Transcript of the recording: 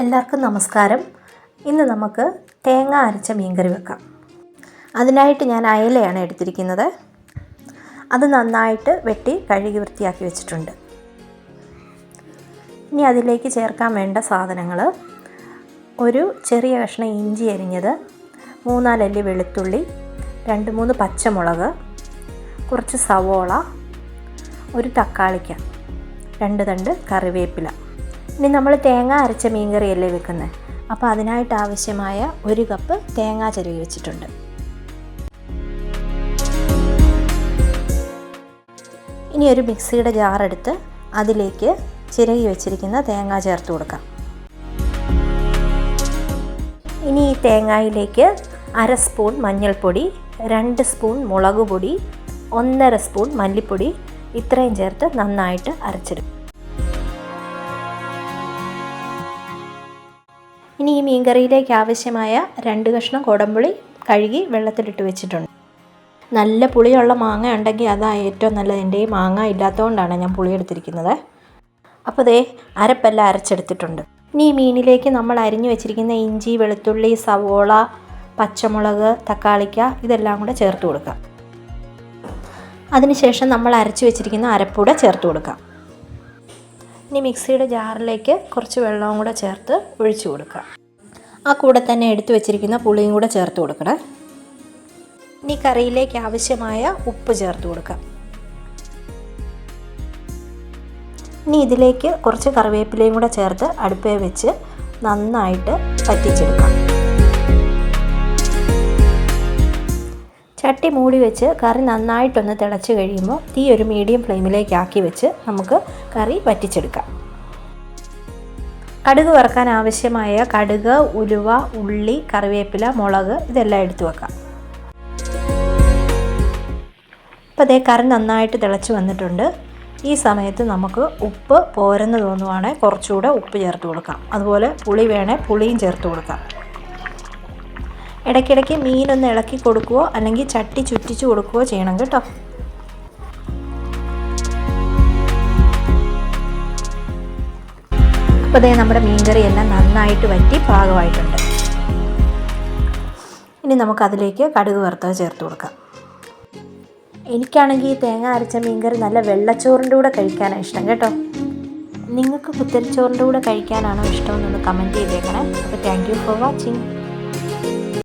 എല്ലാവർക്കും നമസ്കാരം. ഇന്ന് നമുക്ക് തേങ്ങ അരച്ച മീൻകറി വെക്കാം. അതിനായിട്ട് ഞാൻ അയലയാണ് എടുത്തിരിക്കുന്നത്. അത് നന്നായിട്ട് വെട്ടി കഴുകി വൃത്തിയാക്കി വെച്ചിട്ടുണ്ട്. ഇനി അതിലേക്ക് ചേർക്കാൻ വേണ്ട സാധനങ്ങൾ. ഒരു ചെറിയ കഷ്ണം ഇഞ്ചി അരിഞ്ഞത് മൂന്നാലല്ലി വെളുത്തുള്ളി രണ്ട് മൂന്ന് പച്ചമുളക് കുറച്ച് സവോള ഒരു തക്കാളിക്ക രണ്ട് തണ്ട് കറിവേപ്പില. ഇനി നമ്മൾ തേങ്ങ അരച്ച മീൻകറിയല്ലേ വെക്കുന്നത് അപ്പോൾ അതിനായിട്ട് ആവശ്യമായ ഒരു കപ്പ് തേങ്ങ ചെരുവി വെച്ചിട്ടുണ്ട്. ഇനി ഒരു മിക്സിയുടെ ജാറെടുത്ത് അതിലേക്ക് ചിരകി വെച്ചിരിക്കുന്ന തേങ്ങ ചേർത്ത് കൊടുക്കാം. ഇനി ഈ തേങ്ങയിലേക്ക് അര സ്പൂൺ മഞ്ഞൾപ്പൊടി രണ്ട് സ്പൂൺ മുളക് പൊടി ഒന്നര സ്പൂൺ മല്ലിപ്പൊടി ഇത്രയും ചേർത്ത് നന്നായിട്ട് അരച്ചെടുക്കും. ഇനി ഈ മീൻകറിയിലേക്ക് ആവശ്യമായ രണ്ട് കഷ്ണം കൊടംപുളി കഴുകി വെള്ളത്തിലിട്ട് വെച്ചിട്ടുണ്ട്. നല്ല പുളിയുള്ള മാങ്ങ ഉണ്ടെങ്കിൽ അതാണ് ഏറ്റവും നല്ലത്. എന്റെ ഈ മാങ്ങ ഇല്ലാത്തതുകൊണ്ടാണ് ഞാൻ പുളി എടുത്തിരിക്കുന്നത്. അപ്പോൾ ദേ അരപ്പെല്ലാം അരച്ചെടുത്തിട്ടുണ്ട്. ഇനി ഈ മീനിലേക്ക് നമ്മൾ അരിഞ്ഞു വെച്ചിരിക്കുന്ന ഇഞ്ചി വെളുത്തുള്ളി സവോള പച്ചമുളക് തക്കാളിക്ക ഇതെല്ലാം കൂടെ ചേർത്ത് കൊടുക്കാം. അതിനുശേഷം നമ്മൾ അരച്ചു വെച്ചിരിക്കുന്ന അരപ്പൂടെ ചേർത്ത് കൊടുക്കാം. ഇനി മിക്സിയുടെ ജാറിലേക്ക് കുറച്ച് വെള്ളവും കൂടെ ചേർത്ത് ഒഴിച്ചു കൊടുക്കുക. ആ കൂടെ തന്നെ എടുത്തു വെച്ചിരിക്കുന്ന പുളിയും കൂടെ ചേർത്ത് കൊടുക്കണേ. ഇനി കറിയിലേക്ക് ആവശ്യമായ ഉപ്പ് ചേർത്ത് കൊടുക്കാം. ഇനി ഇതിലേക്ക് കുറച്ച് കറിവേപ്പിലയും കൂടെ ചേർത്ത് അടുപ്പേ വെച്ച് നന്നായിട്ട് പറ്റിച്ചെടുക്കാം ചട്ടി മൂടി വെച്ച് കറി നന്നായിട്ടൊന്ന് തിളച്ച് കഴിയുമ്പോൾ തീ ഒരു മീഡിയം ഫ്ലെയിമിലേക്ക് ആക്കി വെച്ച് നമുക്ക് കറി വറ്റിച്ചെടുക്കാം. കടുക് വറുക്കാൻ ആവശ്യമായ കടുക് ഉലുവ ഉള്ളി കറിവേപ്പില മുളക് ഇതെല്ലാം എടുത്തു വെക്കാം. ഇപ്പോൾ അതേ കറി നന്നായിട്ട് തിളച്ച് വന്നിട്ടുണ്ട്. ഈ സമയത്ത് നമുക്ക് ഉപ്പ് പോരെന്ന് തോന്നുവാണെങ്കിൽ കുറച്ചുകൂടെ ഉപ്പ് ചേർത്ത് കൊടുക്കാം. അതുപോലെ പുളി വേണേൽ പുളിയും ചേർത്ത് കൊടുക്കാം. ഇടയ്ക്കിടയ്ക്ക് മീനൊന്ന് ഇളക്കി കൊടുക്കുകയോ അല്ലെങ്കിൽ ചട്ടി ചുറ്റിച്ച് കൊടുക്കുകയോ ചെയ്യണം കേട്ടോ. അപ്പോൾ അതേ നമ്മുടെ മീൻകറി എല്ലാം നന്നായിട്ട് വറ്റി പാകമായിട്ടുണ്ട്. ഇനി നമുക്കതിലേക്ക് കടുക് വറുത്തത് ചേർത്ത് കൊടുക്കാം. എനിക്കാണെങ്കിൽ ഈ തേങ്ങ അരച്ച മീൻകറി നല്ല വെള്ളച്ചോറിന്റെ കൂടെ കഴിക്കാനാണ് ഇഷ്ടം കേട്ടോ. നിങ്ങൾക്ക് കുത്തരിച്ചോറിന്റെ കൂടെ കഴിക്കാനാണോ ഇഷ്ടമെന്നൊന്ന് കമന്റ് ചെയ്തേക്കണേ. അപ്പോൾ താങ്ക് യു ഫോർ വാച്ചിങ്